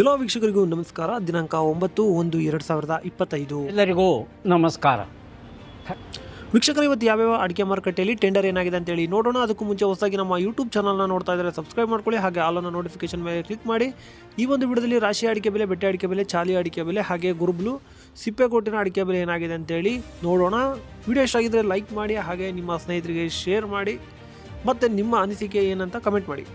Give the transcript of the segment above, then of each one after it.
ಎಲ್ಲ ವೀಕ್ಷಕರಿಗೂ ನಮಸ್ಕಾರ. ದಿನಾಂಕ ಒಂಬತ್ತು ಒಂದು ಎರಡು ಸಾವಿರದ ಇಪ್ಪತ್ತೈದು. ಎಲ್ಲರಿಗೂ ನಮಸ್ಕಾರ. ವೀಕ್ಷಕರು ಇವತ್ತು ಯಾವ್ಯಾವ ಅಡಿಕೆ ಮಾರುಕಟ್ಟೆಯಲ್ಲಿ ಟೆಂಡರ್ ಏನಾಗಿದೆ ಅಂತೇಳಿ ನೋಡೋಣ. ಅದಕ್ಕೂ ಮುಂಚೆ ಹೊಸದಾಗಿ ನಮ್ಮ ಯೂಟ್ಯೂಬ್ ಚಾನಲ್ನ ನೋಡ್ತಾ ಇದ್ದರೆ ಸಬ್ಸ್ಕ್ರೈಬ್ ಮಾಡ್ಕೊಳ್ಳಿ ಹಾಗೆ ಆಲನ್ನ ನೋಟಿಫಿಕೇಶನ್ ಮೇಲೆ ಕ್ಲಿಕ್ ಮಾಡಿ. ಈ ಒಂದು ವಿಡಿಯೋದಲ್ಲಿ ರಾಶಿ ಅಡಿಕೆ ಬೆಲೆ ಬೆಟ್ಟೆ ಅಡಿಕೆ ಬೆಲೆ ಚಾಲಿ ಅಡಿಕೆ ಬೆಲೆ ಹಾಗೆ ಗುರುಬ್ಲು ಸಿಪ್ಪೆಕೋಟಿನ ಅಡಿಕೆ ಬೆಲೆ ಏನಾಗಿದೆ ಅಂತೇಳಿ ನೋಡೋಣ. ವಿಡಿಯೋ ಇಷ್ಟ ಆಗಿದ್ರೆ ಲೈಕ್ ಮಾಡಿ ಹಾಗೆ ನಿಮ್ಮ ಸ್ನೇಹಿತರಿಗೆ ಶೇರ್ ಮಾಡಿ ಮತ್ತು ನಿಮ್ಮ ಅನಿಸಿಕೆ ಏನಂತ ಕಮೆಂಟ್ ಮಾಡಿ.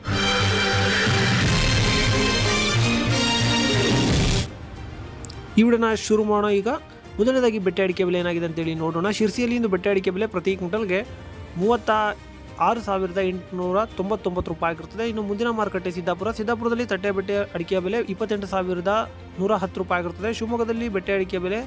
ಈ ವಿಡಿಯೋನ ಶುರು ಮಾಡೋಣ ಈಗ. ಮೊದಲನೇದಾಗಿ ಬೆಟ್ಟೆ ಅಡಿಕೆ ಬೆಲೆ ಏನಾಗಿದೆ ಅಂತೇಳಿ ನೋಡೋಣ. ಶಿರ್ಸಿಯಲ್ಲಿ ಇಂದು ಬೆಟ್ಟೆ ಅಡಿಕೆ ಬೆಲೆ ಪ್ರತಿ ಕ್ವಿಂಟಲ್ಗೆ ಮೂವತ್ತ ಆರು ಸಾವಿರದ ಎಂಟುನೂರ ತೊಂಬತ್ತೊಂಬತ್ತು ರೂಪಾಯಿ ಆಗಿರ್ತದೆ. ಇನ್ನು ಮುಂದಿನ ಮಾರುಕಟ್ಟೆ ಸಿದ್ದಾಪುರ. ಸಿದ್ದಾಪುರದಲ್ಲಿ ತಟ್ಟೆ ಬೆಟ್ಟೆ ಅಡಿಕೆಯ ಬೆಲೆ ಇಪ್ಪತ್ತೆಂಟು ಸಾವಿರದ ನೂರ ಹತ್ತು ರೂಪಾಯಿ ಆಗಿರ್ತದೆ. ಶಿವಮೊಗ್ಗದಲ್ಲಿ ಬೆಟ್ಟೆ ಅಡಿಕೆ ಬೆಲೆ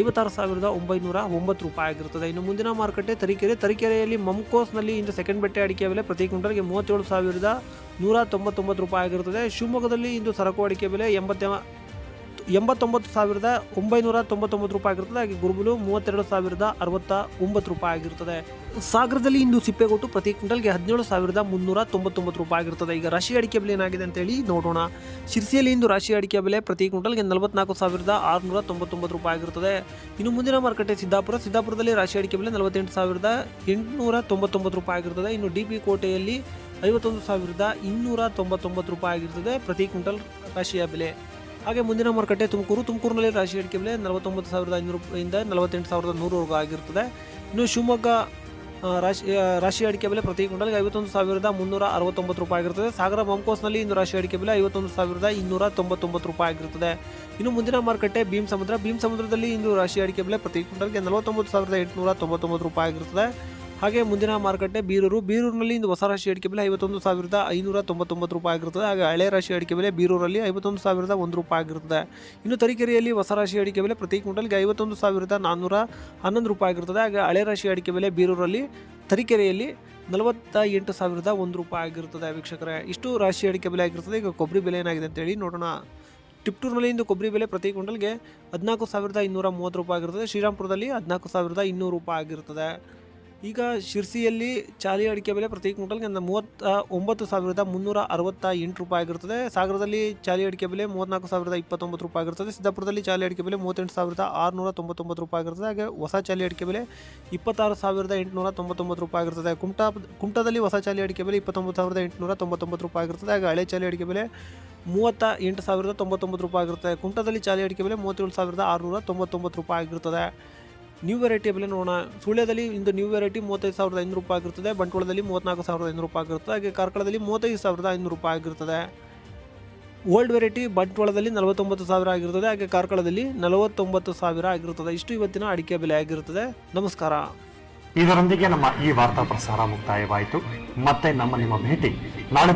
ಐವತ್ತಾರು ಸಾವಿರದ ಒಂಬೈನೂರ ಒಂಬತ್ತು ರೂಪಾಯಿ ಆಗಿರ್ತದೆ. ಇನ್ನು ಮುಂದಿನ ಮಾರುಕಟ್ಟೆ ತರೀಕೆರೆ. ತರೀಕೆರೆಯಲ್ಲಿ ಮಮ್ಕೋಸ್ನಲ್ಲಿ ಇಂದು ಸೆಕೆಂಡ್ ಬೆಟ್ಟೆ ಅಡಿಕೆ ಬೆಲೆ ಪ್ರತಿ ಕ್ವಿಂಟಲ್ಗೆ ಮೂವತ್ತೇಳು ಸಾವಿರದ ನೂರ ತೊಂಬತ್ತೊಂಬತ್ತು ರೂಪಾಯಿ ಆಗಿರುತ್ತದೆ ಶಿವಮೊಗ್ಗದಲ್ಲಿ ಇಂದು ಸರಕು ಅಡಿಕೆ ಬೆಲೆ ಎಂಬತ್ತ ಎಂಬತ್ತೊಂಬತ್ತು ಸಾವಿರದ ಒಂಬೈನೂರ ತೊಂಬತ್ತೊಂಬತ್ತು ರೂಪಾಯಿ ಆಗಿರ್ತದೆ. ಹಾಗೆ ಗುರುಬುಲು ಮೂವತ್ತೆರಡು ಸಾವಿರದ ಅರವತ್ತ ಒಂಬತ್ತು ರೂಪಾಯಿ ಆಗಿರ್ತದೆ. ಸಾಗರದಲ್ಲಿ ಇಂದು ಸಿಪ್ಪೆಗೊಟ್ಟು ಪ್ರತಿ ಕ್ವಿಂಟಲ್ಗೆ ಹದಿನೇಳು ಸಾವಿರದ ಮುನ್ನೂರ ತೊಂಬತ್ತೊಂಬತ್ತು ರೂಪಾಯಿ ಆಗಿರ್ತದೆ. ಈಗ ರಾಶಿ ಅಡಿಕೆ ಬೆಲೆ ಏನಾಗಿದೆ ಅಂತೇಳಿ ನೋಡೋಣ. ಶಿರ್ಸಿಯಲ್ಲಿ ಇಂದು ರಾಶಿ ಅಡಿಕೆ ಬೆಲೆ ಪ್ರತಿ ಕ್ವಿಂಟಲ್ಗೆ ನಲವತ್ನಾಲ್ಕು ಸಾವಿರದ ಆರುನೂರ ತೊಂಬತ್ತೊಂಬತ್ತು ರೂಪಾಯಿ ಆಗಿರ್ತದೆ. ಇನ್ನು ಮುಂದಿನ ಮಾರುಕಟ್ಟೆ ಸಿದ್ದಾಪುರ. ಸಿದ್ದಾಪುರದಲ್ಲಿ ರಾಶಿ ಅಡಿಕೆ ಬೆಲೆ ನಲವತ್ತೆಂಟು ಸಾವಿರದ ಎಂಟುನೂರ ತೊಂಬತ್ತೊಂಬತ್ತು ರೂಪಾಯಿ ಆಗಿರ್ತದೆ. ಇನ್ನು ಡಿ ಪಿ ಕೋಟೆಯಲ್ಲಿ ಐವತ್ತೊಂದು ಸಾವಿರದ ಇನ್ನೂರ ತೊಂಬತ್ತೊಂಬತ್ತು ರೂಪಾಯಿ ಆಗಿರ್ತದೆ ಪ್ರತಿ ಕ್ವಿಂಟಲ್ ರಾಶಿಯ ಬೆಲೆ. ಹಾಗೆ ಮುಂದಿನ ಮಾರುಕಟ್ಟೆ ತುಮಕೂರು. ತುಮಕೂರಿನಲ್ಲಿ ರಾಶಿ ಅಡಿಕೆ ಬೆಲೆ ನಲವತ್ತೊಂಬತ್ತು ಸಾವಿರದ ಐನೂರು ನಲವತ್ತೆಂಟು ಸಾವಿರದ ನೂರವರೆಗೂ ಆಗಿರ್ತದೆ ಇನ್ನು ಶಿವಮೊಗ್ಗ ರಾಶಿ ರಾಶಿ ಅಡಿಕೆ ಬೆಲೆ ಪ್ರತಿ ಕ್ವಿಂಟಲ್ಗೆ ಐವತ್ತೊಂದು ಸಾವಿರದ ಮುನ್ನೂರ ಅರವತ್ತೊಂಬತ್ತು ರೂಪಾಯಿ ಆಗಿರುತ್ತದೆ. ಸಾಗರ ಮಂಕೋಸ್ನಲ್ಲಿ ಇಂದು ರಾಶಿ ಅಡಿಕೆ ಬೆಲೆ ಐವತ್ತೊಂದು ಸಾವಿರದ ಇನ್ನೂರ ತೊಂಬತ್ತೊಂಬತ್ತು ರೂಪಾಯಿ ಆಗಿರುತ್ತದೆ. ಇನ್ನು ಮುಂದಿನ ಮಾರುಕಟ್ಟೆ ಭೀಮ್ ಸಮುದ್ರ. ಭೀಮ್ ಸಮುದ್ರದಲ್ಲಿ ಇಂದು ರಾಶಿ ಅಡಿಕೆ ಬೆಲೆ ಪ್ರತಿ ಕ್ವಿಂಟಲ್ಗೆ ನಲವತ್ತೊಂಬತ್ತು ಸಾವಿರದ ಎಂಟುನೂರ ತೊಂಬತ್ತೊಂಬತ್ತು ರೂಪಾಯಿ ಆಗಿರ್ತದೆ ಹಾಗೆ ಮುಂದಿನ ಮಾರುಕಟ್ಟೆ ಬೀರೂರು. ಬೀರೂರಿನಲ್ಲಿ ಇಂದು ಹೊಸ ರಾಶಿ ಅಡಿಕೆ ಬೆಲೆ ಐವತ್ತೊಂದು ಸಾವಿರದ ಐನೂರ ತೊಂಬತ್ತೊಂಬತ್ತು ರೂಪಾಯಿ ಆಗಿರುತ್ತದೆ. ಹಾಗೆ ಹಳೆ ರಾಶಿ ಅಡಿಕೆ ಬೆಲೆ ಬೀರೂರಲ್ಲಿ ಐವತ್ತೊಂದು ಸಾವಿರದ ಒಂದು ರೂಪಾಯಿ ಆಗಿರುತ್ತದೆ. ಇನ್ನು ತರೀಕೆರೆಯಲ್ಲಿ ಹೊಸ ರಾಶಿ ಅಡಿಕೆ ಬೆಲೆ ಪ್ರತಿ ಕ್ವಿಂಟಲ್ಗೆ ಐವತ್ತೊಂದು ಸಾವಿರದ ನಾನ್ನೂರ ಹನ್ನೊಂದು ರೂಪಾಯಿ ಆಗಿರುತ್ತದೆ. ಹಾಗೆ ಹಳೆ ರಾಶಿ ಅಡಿಕೆ ಬೆಲೆ ಬೀರೂರಲ್ಲಿ ತರೀಕೆರೆಯಲ್ಲಿ ನಲವತ್ತ ಎಂಟು ಸಾವಿರದ ಒಂದು ರೂಪಾಯಿ ಆಗಿರುತ್ತದೆ ವೀಕ್ಷಕರೇ. ಇಷ್ಟು ರಾಶಿ ಅಡಿಕೆ ಬೆಲೆ ಆಗಿರ್ತದೆ ಈಗ ಕೊಬ್ಬರಿ ಬೆಲೆ ಏನಾಗಿದೆ ಅಂತೇಳಿ ನೋಡೋಣ. ಟಿಪ್ಟೂರಿನಲ್ಲಿ ಇಂದು ಕೊಬ್ಬರಿ ಬೆಲೆ ಪ್ರತಿ ಕ್ವಿಂಟಲ್ಗೆ ಹದಿನಾಲ್ಕು ಸಾವಿರದ ಇನ್ನೂರ ಮೂವತ್ತು ರೂಪಾಯಿ ಆಗಿರ್ತದೆ ಶ್ರೀರಾಮ್ಪುರದಲ್ಲಿ ಹದಿನಾಲ್ಕು ಸಾವಿರದ ಇನ್ನೂರು ರೂಪಾಯಿ ಆಗಿರ್ತದೆ ಈಗ ಶಿರ್ಸಿಯಲ್ಲಿ ಚಾಲಿ ಅಡಿಕೆ ಬೆಲೆ ಪ್ರತಿ ಕ್ವಿಂಟಲ್ಗೆ ಮೂವತ್ತ, ಒಂಬತ್ತು ಸಾವಿರದ ಮುನ್ನೂರ ಅರವತ್ತ ಎಂಟು ರೂಪಾಯಿ ಆಗಿರುತ್ತದೆ. ಸಾಗರದಲ್ಲಿ ಚಾಲಿ ಅಡಿಕೆ ಬೆಲೆ ಮೂವತ್ತ್ನಾಲ್ಕು ಸಾವಿರದ ಇಪ್ಪತ್ತೊಂಬತ್ತು ರೂಪಾಯಿ ಆಗಿರ್ತದೆ ಸಿದ್ದಾಪುರದಲ್ಲಿ ಚಾಲಿ ಅಡಿಕೆ ಬೆಲೆ ಮೂವತ್ತೆಂಟು ಸಾವಿರದ ಆರುನೂರ ತೊಂಬತ್ತೊಂಬತ್ತು ರೂಪಾಯಿ ಆಗಿರುತ್ತದೆ. ಹಾಗೆ ಹೊಸ ಚಾಲಿ ಅಡಿಕೆ ಬೆಲೆ ಇಪ್ಪತ್ತಾರು ಸಾವಿರದ ಎಂಟುನೂರ ತೊಂಬತ್ತೊಂಬತ್ತು ರೂಪಾಯಿ ಆಗಿರುತ್ತದೆ. ಕುಮಟಾ, ಕುಮಟಾದಲ್ಲಿ ಹೊಸ ಚಾಲಿ ಅಡಿಕೆ ಬೆಲೆ ಇಪ್ಪತ್ತೊಂಬತ್ತು ಸಾವಿರದ ಎಂಟುನೂರ ತೊಂಬತ್ತೊಂಬತ್ತು ರೂಪಾಯಿ ಆಗಿರುತ್ತದೆ. ಹಾಗೆ ಹಳೆ ಚಾಲಿ ಅಡಿಕೆ ಬೆಲೆ ಮೂವತ್ತ ಎಂಟು ಸಾವಿರದ ತೊಂಬತ್ತೊಂಬತ್ತು ರೂಪಾಯಿ ಆಗಿರುತ್ತದೆ. ಕುಮಟಾದಲ್ಲಿ ಚಾಲಿ ಅಡಿಕೆ ಬೆಲೆ ಮೂವತ್ತೇಳು ಸಾವಿರದ ಆರುನೂರ ತೊಂಬತ್ತೊಂಬತ್ತು ರೂಪಾಯಿ ಆಗಿರ್ತದೆ ನ್ಯೂ ವೆರೈಟಿ ಬೆಲೆ ನೋಡೋಣ ಸುಳ್ಯದಲ್ಲಿ ಇಂದು ನ್ಯೂ ವೆರೈಟಿ ಮೂವತ್ತೈದು ಸಾವಿರದ ಐನೂರು ರೂಪಾಯಿ ಆಗಿರ್ತದೆ, ಬಂಟ್ವಾಳದಲ್ಲಿ ಮೂವತ್ತ್ನಾಲ್ಕು ಸಾವಿರದ ಐನೂರು ರೂಪಾಯಿ ಆಗಿರ್ತದೆ, ಹಾಗೆ ಕಾರ್ಕಳದಲ್ಲಿ ಮೂವತ್ತೈದು ಸಾವಿರದ ಐನೂರು ರೂಪಾಯಿ ಆಗಿರ್ತದೆ. ಓಲ್ಡ್ ವೆರೈಟಿ ಬಂಟ್ವಾಳದಲ್ಲಿ ನಲವತ್ತೊಂಬತ್ತು ಸಾವಿರ ಆಗಿರ್ತದೆ, ಹಾಗೆ ಕಾರ್ಕಳದಲ್ಲಿ ನಲವತ್ತೊಂಬತ್ತು ಸಾವಿರ ಆಗಿರುತ್ತದೆ ಇಷ್ಟು ಇವತ್ತಿನ ಅಡಿಕೆ ಬೆಲೆ ಆಗಿರುತ್ತದೆ ನಮಸ್ಕಾರ. ಇದರೊಂದಿಗೆ ನಮ್ಮ ಈ ವಾರ್ತಾ ಪ್ರಸಾರ ಮುಕ್ತಾಯವಾಯಿತು. ಮತ್ತೆ ನಮ್ಮ ನಿಮ್ಮ ಭೇಟಿ